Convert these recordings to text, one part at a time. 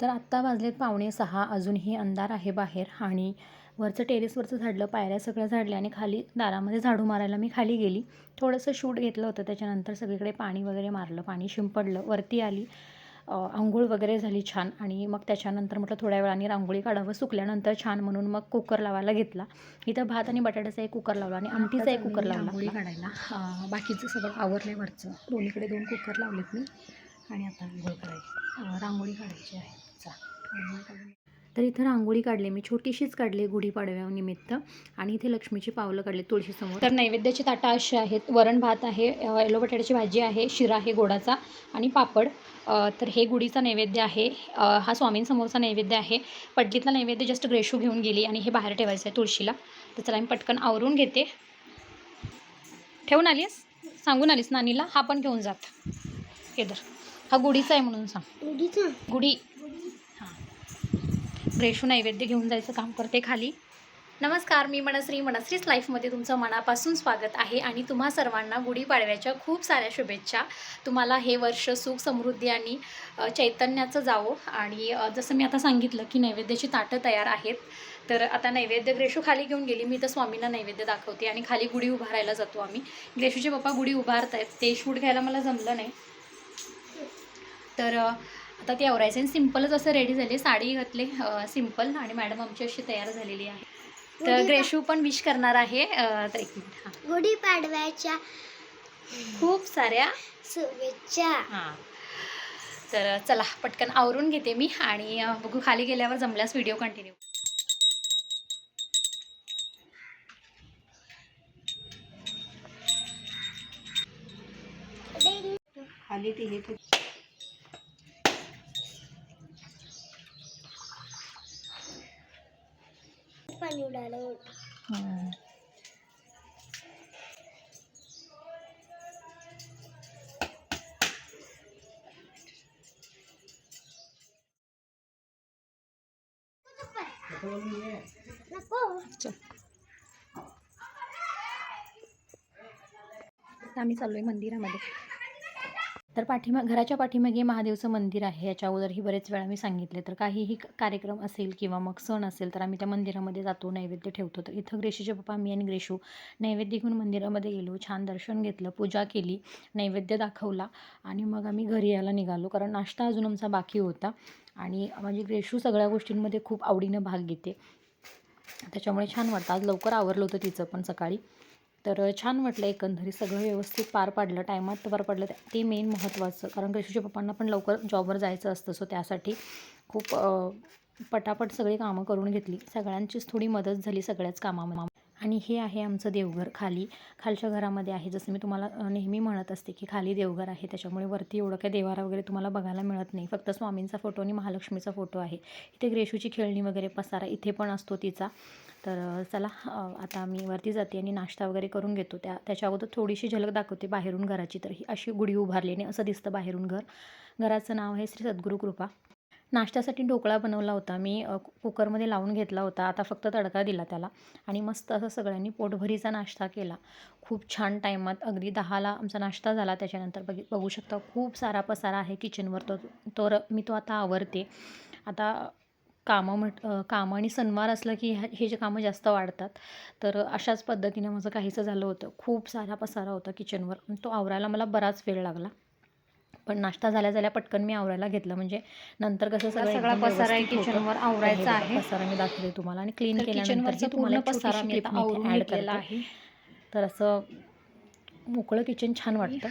तर आत्ता वाजलेत पावणे सहा. अजूनही अंधार आहे बाहेर आणि वरचं टेरेसवरचं झाडलं पायऱ्या सगळं झाडल्या आणि खाली दारामध्ये झाडू मारायला मी खाली गेली. थोडंसं शूट घेतलं होतं त्याच्यानंतर सगळीकडे पाणी वगैरे मारलं पाणी शिंपडलं वरती आली. आंघोळ वगैरे झाली छान आणि मग त्याच्यानंतर म्हटलं थोड्या वेळाने रांगोळी काढावं. सुकल्यानंतर छान म्हणून मग कुकर लावायला घेतला. इथं भात आणि बटाट्याचा एक कुकर लावला आणि आमटीचा एक कुकर लावला. रांगोळी काढायला. बाकीचं सगळं आवरलं आहे वरचं. दोन्हीकडे दोन कुकर लावलेत मी आणि आता आंघोळ करायची. रांगोळी काढायची आहे. तर इथं रांगोळी काढली मी छोटीशीच काढली गुढीपाडव्यानिमित्त आणि इथे लक्ष्मीची पावलं काढली तुळशीसमोर. तर नैवेद्याची ताटं अशी आहेत वरण भात आहे येलो बटाट्याची भाजी आहे शिरा आहे गोडाचा आणि पापड. तर हे गुढीचा नैवेद्य आहे हा स्वामींसमोरचा नैवेद्य आहे. पडलीतला नैवेद्य जस्ट ग्रेशू घेऊन गेली आणि हे बाहेर ठेवायचं आहे तुळशीला. तर चला मी पटकन आवरून घेते. ठेवून आलीस? सांगून आलीस नानीला? हा पण घेऊन जात. केदर हा गुढीचा आहे म्हणून सांग. गुढी. हां. रेशू नैवेद्य घेऊन जायचं काम करते खाली. नमस्कार मी मनश्री. मनश्रीच लाईफमध्ये तुमचं मनापासून स्वागत आहे आणि तुम्हा सर्वांना गुढीपाडव्याच्या खूप साऱ्या शुभेच्छा. तुम्हाला हे वर्ष सुख समृद्धी आणि चैतन्याचं जावं. आणि जसं मी आता सांगितलं की नैवेद्याची ताटं तयार आहेत तर आता नैवेद्य ग्रेशू खाली घेऊन गेली. मी तर स्वामींना नैवेद्य दाखवते आणि खाली गुढी उभारायला जातो आम्ही. ग्रेशूचे पप्पा गुढी उभारत आहेत ते शूट घ्यायला मला जमलं नाही. तर आता ते आवरायचं आणि सिम्पलच असं रेडी झाले साडी घातले सिंपल आणि मॅडम आमची अशी तयार झालेली आहे. तर ग्रेशू पण विश करणार आहे. अ, तर एक मिनिट हां. गुढीपाडव्याच्या खूप साऱ्या शुभेच्छा. हां. तर चला पटकन आवरून घेते मी आणि बघू खाली गेल्यावर जमल्यास व्हिडिओ कंटिन्यू खाली ती हे पाणी उडालं नको. आम्ही चाललोय मंदिरामध्ये. तर पाठीमा घराच्या पाठीमागे महादेवचं मंदिर आहे. याच्या अगोदरही बरेच वेळा मी सांगितले. तर काहीही कार्यक्रम असेल किंवा मग सण असेल तर आम्ही त्या मंदिरामध्ये जातो नैवेद्य ठेवतो. तर इथं ग्रेशीचे पप्पा मी आणि ग्रेशू नैवेद्य घेऊन मंदिरामध्ये गेलो. छान दर्शन घेतलं पूजा केली नैवेद्य दाखवला आणि मग आम्ही घरी यायला निघालो. कारण नाश्ता अजून आमचा बाकी होता आणि माझी ग्रेशू सगळ्या गोष्टींमध्ये खूप आवडीनं भाग घेते. त्याच्यामुळे छान वाटतं. आज लवकर आवरलं होतं तिचं पण सकाळी. तर छान वाटलं एकंदरीत सगळं व्यवस्थित पार पाडलं टायमात पार पडलं. ते- ते मेन महत्त्वाचं. कारण ग्रेशूच्या पप्पांना पण लवकर जॉबवर जायचं असतं सो त्यासाठी खूप पटापट सगळी कामं करून घेतली. सगळ्यांचीच थोडी मदत झाली सगळ्याच कामामध्ये. आणि हे आहे आमचं देवघर खाली. खालच्या घरामध्ये आहे. जसं मी तुम्हाला नेहमी म्हणत असते की खाली देवघर आहे. त्याच्यामुळे वरती एवढं काही देवारा वगैरे तुम्हाला बघायला मिळत नाही. फक्त स्वामींचा फोटो आणि महालक्ष्मीचा फोटो आहे. इथे ग्रेशूची खेळणी वगैरे पसारा इथे पण असतो तिचा. तर चला आता मी वरती जाते आणि नाश्ता वगैरे करून घेतो. त्या त्याच्या अगोदर थोडीशी झलक दाखवते बाहेरून घराची. तर ही अशी गुढी उभारली आणि असं दिसतं बाहेरून घर. घराचं नाव आहे श्री सद्गुरू कृपा नाश्त्यासाठी ढोकळा बनवला होता. मी कुकरमध्ये लावून घेतला होता. आता फक्त तडका दिला त्याला आणि मस्त असं सगळ्यांनी पोटभरीचा नाश्ता केला. खूप छान टायमात अगदी दहाला आमचा नाश्ता झाला. त्याच्यानंतर बघ बघू शकता खूप सारा पसारा आहे किचनवर. तो तर मी तो आता आवरते. आता कामं म्हट कामं आणि सणवार असलं की ह्या हे जे कामं जास्त वाढतात तर अशाच पद्धतीने माझं काहीसं झालं होतं. खूप सारा पसारा होता किचनवर. तो आवरायला मला बराच वेळ लागला. पण नाश्ता झाल्या झाल्या पटकन मी आवरायला घेतलं. म्हणजे नंतर कसं सगळं सगळा पसारा आहे होतं. किचनवर आवरायचा आहे. पसारा मी दाखवते तुम्हाला. आणि क्लीन तर केल्यानंतर तुम्हाला पसारा मी ॲड करते. आहे. तर असं मोकळं किचन छान वाटतं.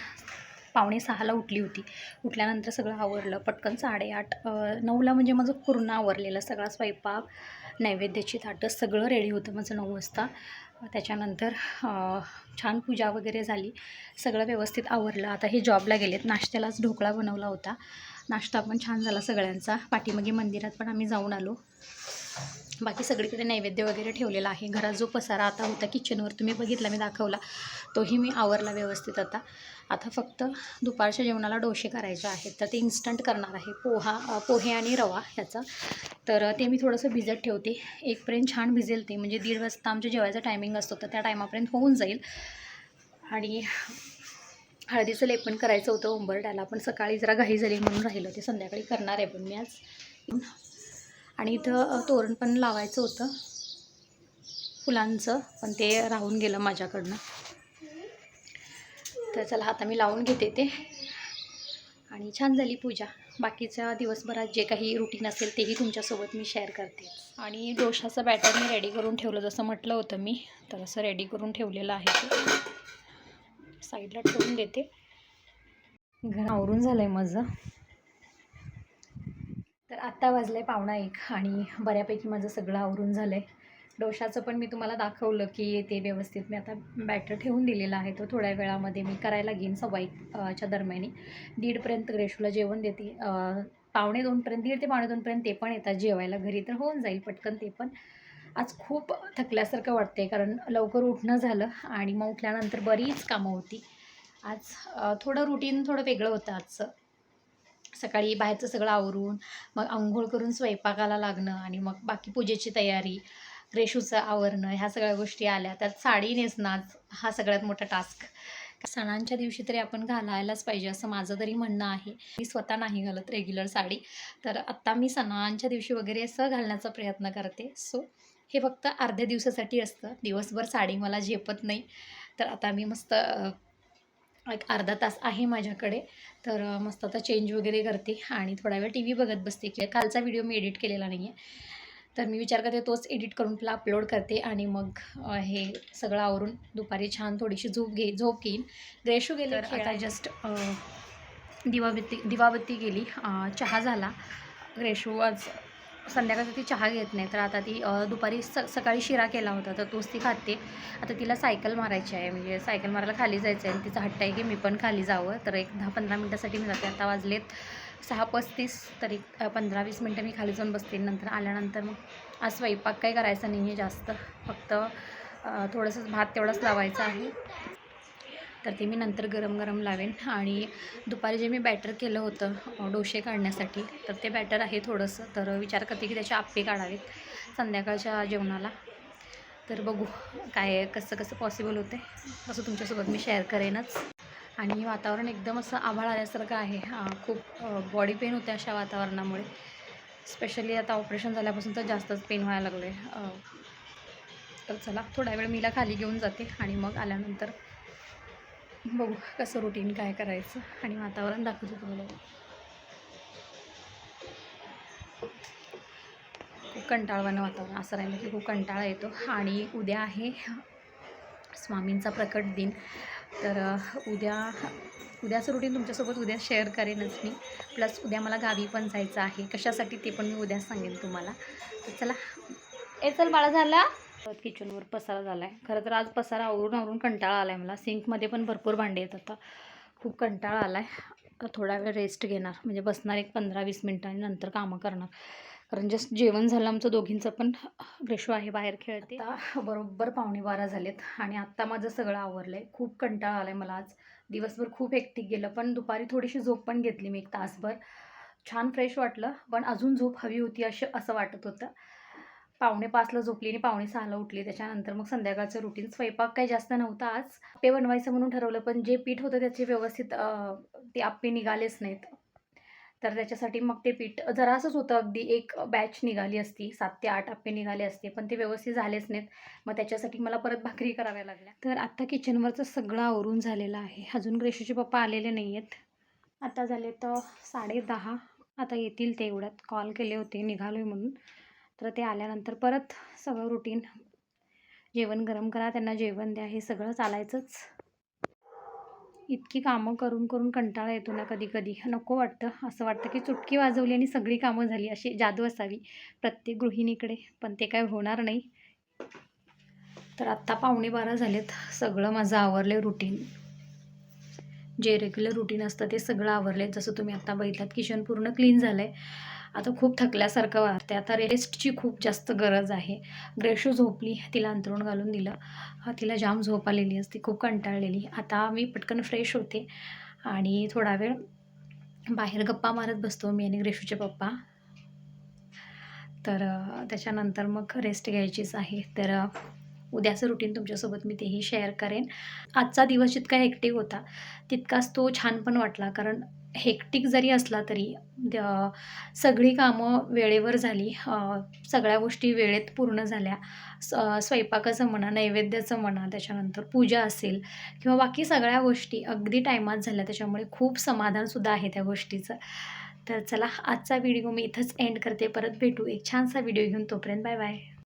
पावणे सहाला उठली होती. उठल्यानंतर सगळं आवरलं. पटकन साडेआठ नऊला म्हणजे माझं पूर्ण आवरलेलं. सगळा स्वयंपाक नैवेद्याची ताटं सगळं रेडी होतं माझं नऊ वाजता. त्याच्यानंतर छान पूजा वगैरे झाली. सगळं व्यवस्थित आवरलं. आता हे जॉबला गेलेत. नाश्त्यालाच ढोकळा बनवला होता. नाश्ता पण छान झाला सगळ्यांचा. पाठीमागे मंदिरात पण आम्ही जाऊन आलो. बाकी सगळीकडे नैवेद्य वगैरे ठेवलेला आहे. घरात जो पसारा आता होता किचनवर तुम्ही बघितला मी दाखवला. तोही मी आवरला व्यवस्थित आता. आता फक्त दुपारच्या जेवणाला डोसे करायचे आहेत. तर ते इन्स्टंट करणार आहे. पोहा पोहे आणि रवा ह्याचा. तर ते मी थोडंसं भिजत ठेवते. एकपर्यंत छान भिजेल ते. म्हणजे दीड वाजता आमच्या जेवायचा टायमिंग असतो तर त्या टायमापर्यंत होऊन जाईल. आणि हळदीचं लेपन करायचं होतं उंबरट्याला पण सकाळी जरा घाई झाली म्हणून राहिलं. ते संध्याकाळी करणार आहे पण मी आज. आणि इथं तोरण पण लावायचं होतं. फुलांचं पण ते राहून गेलं माझ्याकडनं. तर चला आता मी लावून घेते ते. आणि छान झाली पूजा. बाकीच्या दिवसभरात जे काही रुटीन असेल तेही तुमच्यासोबत मी शेअर करते. आणि डोशाचं बॅटर मी रेडी करून ठेवलं जसं म्हटलं होतं मी तर असं रेडी करून ठेवलेलं आहे ते. साईडला ठेवून देते. घर आवरून झालं आहे माझं. तर आत्ता वाजलं आहे पावणा एक आणि बऱ्यापैकी माझं सगळं आवरून झालं आहे डोशाचं पण मी तुम्हाला दाखवलं की ते व्यवस्थित मी आता बॅटर ठेवून दिलेलं आहे. तो थोड्या वेळामध्ये मी करायला घेईन सव्वा च्या दरम्यानी. दीडपर्यंत ग्रेशूला जेवण देते. पावणे दोनपर्यंत दीड ते पावणे दोनपर्यंत ते पण येतात. जेवायला घरी तर होऊन जाईल पटकन ते पण. आज खूप थकल्यासारखं वाटते कारण लवकर उठणं झालं आणि मग उठल्यानंतर बरीच कामं होती. आज थोडं रुटीन थोडं वेगळं होतं आजचं. सकाळी बाहेरचं सगळं आवरून मग आंघोळ करून स्वयंपाकाला लागणं आणि मग बाकी पूजेची तयारी रेशूचं आवरणं ह्या सगळ्या गोष्टी आल्या. त्यात साडी नेसणार हा सगळ्यात मोठा टास्क सणांच्या दिवशी तरी आपण घालायलाच पाहिजे असं माझं तरी म्हणणं आहे. मी स्वतः नाही घालत रेग्युलर साडी. तर आत्ता मी सणांच्या दिवशी वगैरे असं घालण्याचा प्रयत्न करते. सो हे फक्त अर्ध्या दिवसासाठी असतं. दिवसभर साडी मला झेपत नाही. तर आता मी मस्त एक अर्धा तास आहे माझ्याकडे. तर मस्त आता चेंज वगैरे करते आणि थोडा वेळ टी व्ही बघत बसते. की कालचा व्हिडिओ मी एडिट केलेला नाही आहे तर मी विचार करते तोच एडिट करून तुला अपलोड करते आणि मग हे सगळं आवरून दुपारी छान थोडीशी झोप घे झोप घेईन. ग्रेशू गेले तर आता जस्ट दिवाबत्ती दिवाबत्ती गेली. चहा झाला. ग्रेशू आज संध्याकाळचा ती चहा घेत नाही. तर आता ती दुपारी स सकाळी शिरा केला होता तर तोच ती खाते. आता तिला सायकल मारायची आहे. म्हणजे सायकल मारायला खाली जायचं आहे आणि तिचा हट्ट आहे की मी पण खाली जावं. तर एक दहा पंधरा मिनटासाठी मी जाते. आता वाजलेत सहा पस्तीस तरी पंधरा वीस मिनटं मी खाली जाऊन बसते. नंतर आल्यानंतर मग आज स्वयंपाक काही करायचा नाही आहे जास्त. फक्त थोडंसं थोडंसंच भात तेवढंच लावायचं आहे. तर ते मी नंतर गरम गरम लावेन. आणि दुपारी जे मी बॅटर केलं होतं डोसे काढण्यासाठी तर ते बॅटर आहे थोडंसं. तर विचार करते की त्याचे आप्पे काढावेत संध्याकाळच्या जेवणाला. तर बघू काय कसं कसं पॉसिबल होते. असं तुमच्यासोबत मी शेअर करेनच. आणि वातावरण एकदम असं आभाळ आल्यासारखं आहे. खूप बॉडी पेन होते अशा वातावरणामुळे. स्पेशली आता ऑपरेशन झाल्यापासून तर जास्तच पेन व्हायला लागलं आहे तर चला थोडा वेळ मीला खाली घेऊन जाते. आणि मग आल्यानंतर बघू कसं रुटीन काय करायचं आणि वातावरण दाखवतो तुम्हाला. खूप कंटाळवाणं वातावरण असं राहिलं की खूप कंटाळा येतो. आणि उद्या आहे स्वामींचा प्रकट दिन. तर उद्या उद्याचं रुटीन तुमच्यासोबत उद्या शेअर करेनच मी. प्लस उद्या मला गावी पण जायचं आहे. कशासाठी ते पण मी उद्या सांगेन तुम्हाला. तर चला. ए चल बाळा झाला. किचनवर पसारा झाला आहे खरं तर आज पसारा आवरून आवरून कंटाळा आला आहे मला. सिंकमध्ये पण भरपूर भांडे येत आता खूप कंटाळा आला आहे थोडा वेळ रेस्ट घेणार. म्हणजे बसणार एक पंधरा वीस मिनटांनी नंतर कामं करणार. कारण जस्ट जेवण झालं आमचं दोघींचं पण. रेशो आहे बाहेर खेळते. आता बरोबर पावणे बारा झालेत. आणि आत्ता माझं सगळं आवरलं आहे खूप कंटाळा आला आहे मला आज. दिवसभर खूप एकटिक गेलं. पण दुपारी थोडीशी झोप पण घेतली मी एक तासभर. छान फ्रेश वाटलं. पण अजून झोप हवी होती असं असं वाटत होतं. पावणे पाचला झोपली आणि पावणे सहाला उठली. त्याच्यानंतर मग संध्याकाळचं रुटीन स्वयंपाक काही जास्त नव्हता आज. आप्पे बनवायचं म्हणून ठरवलं पण जे पीठ होतं त्याचे व्यवस्थित ते आप्पे निघालेच नाहीत. तर त्याच्यासाठी मग ते पीठ जरा असंच होतं. अगदी एक बॅच निघाली असती. सात ते आठ आप्पे निघाले असते पण ते व्यवस्थित झालेच नाहीत. मग त्याच्यासाठी मला परत भाकरी कराव्या लागल्या. तर आत्ता किचनवरचं सगळं आवरून झालेलं आहे. अजून ग्रेशूचे पप्पा आलेले नाही आहेत आता झाले तर साडे दहा. आता येतील ते एवढ्यात. कॉल केले होते निघालो आहे म्हणून. तर ते आल्यानंतर परत सगळं रुटीन जेवण गरम करा त्यांना जेवण द्या हे सगळं चालायचंच. इतकी कामं करून करून कंटाळा येतो ना कधी कधी. नको वाटतं. असं वाटतं की चुटकी वाजवली आणि सगळी कामं झाली. अशी जादू असावी प्रत्येक गृहिणीकडे. पण ते काय होणार नाही. तर आत्ता पावणे बारा झालेत. सगळं माझं आवरलं रुटीन जे रेग्युलर रुटीन असतं ते सगळं आवरले जसं तुम्ही आत्ता बघितलात किचन पूर्ण क्लीन झालं आहे आता खूप थकल्यासारखं वाटते आता रेस्टची खूप जास्त गरज आहे. ग्रेशू झोपली तिला अंतरून घालून दिलं. तिला जाम झोप आलेली असते खूप कंटाळलेली. आता मी पटकन फ्रेश होते आणि थोडा वेळ बाहेर गप्पा मारत बसतो मी आणि ग्रेशूचे पप्पा. तर त्याच्यानंतर मग रेस्ट घ्यायचीच आहे. तर उद्याचं रुटीन तुमच्यासोबत मी तेही शेअर करेन. आजचा दिवस जितका हेक्टिक होता तितकाच तो छान पण वाटला. कारण हेक्टिक जरी असला तरी द- सगळी कामं वेळेवर झाली सगळ्या गोष्टी वेळेत पूर्ण झाल्या. स स्वयंपाकाचं म्हणा नैवेद्याचं म्हणा त्याच्यानंतर पूजा असेल किंवा बाकी सगळ्या गोष्टी अगदी टायमात झाल्या त्याच्यामुळे खूप समाधानसुद्धा आहे त्या गोष्टीचं. तर चला आजचा व्हिडिओ मी इथंच एंड करते. परत भेटू एक छानसा व्हिडिओ घेऊन तोपर्यंत बाय बाय.